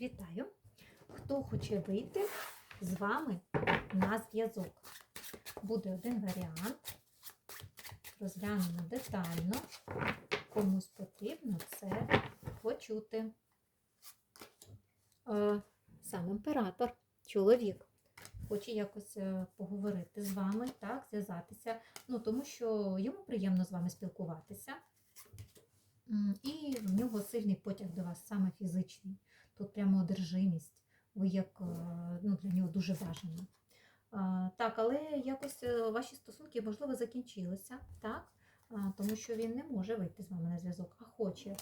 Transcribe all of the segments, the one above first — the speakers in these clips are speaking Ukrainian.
Вітаю! Хто хоче вийти з вами на зв'язок? Буде один варіант. Розглянемо детально. Комусь потрібно це почути. Е, Сам імператор, чоловік, хоче якось е, поговорити з вами, так, зв'язатися. Ну, тому що йому приємно з вами спілкуватися. І в нього сильний потяг до вас, саме фізичний. Тут прямо одержимість. Ви як е, ну, для нього дуже важливі. Так, але якось е, ваші стосунки, можливо, закінчилися, так? Тому що він не може вийти з вами на зв'язок, а хоче.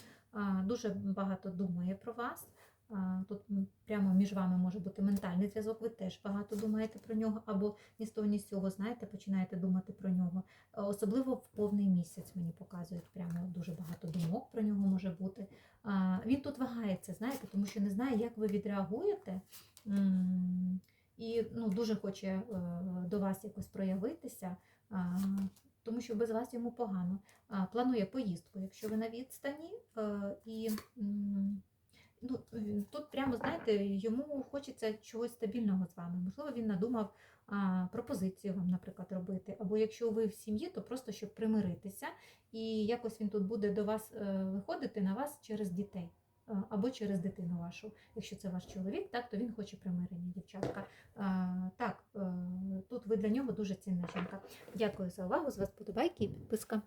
Дуже багато думає про вас. Тут прямо між вами може бути ментальний зв'язок, ви теж багато думаєте про нього, або ні з того, ні з цього, знаєте, починаєте думати про нього. Особливо в повний місяць мені показують прямо дуже багато думок про нього може бути. Він тут вагається, знаєте, тому що не знає, як ви відреагуєте. І ну, дуже хоче е, до вас якось проявитися, тому що без вас йому погано. Планує поїздку, якщо ви на відстані. е, І ну, е, тут прямо, знаєте, йому хочеться чогось стабільного з вами. Можливо, він надумав а, пропозицію вам, наприклад, робити. Або якщо ви в сім'ї, то просто щоб примиритися, і якось він тут буде до вас е, виходити на вас через дітей. Або через дитину вашу. Якщо це ваш чоловік, так, то він хоче примирення, дівчатка. А, так, е, тут ви для нього дуже цінна жінка. Дякую за увагу. З вас подобайки і підписка.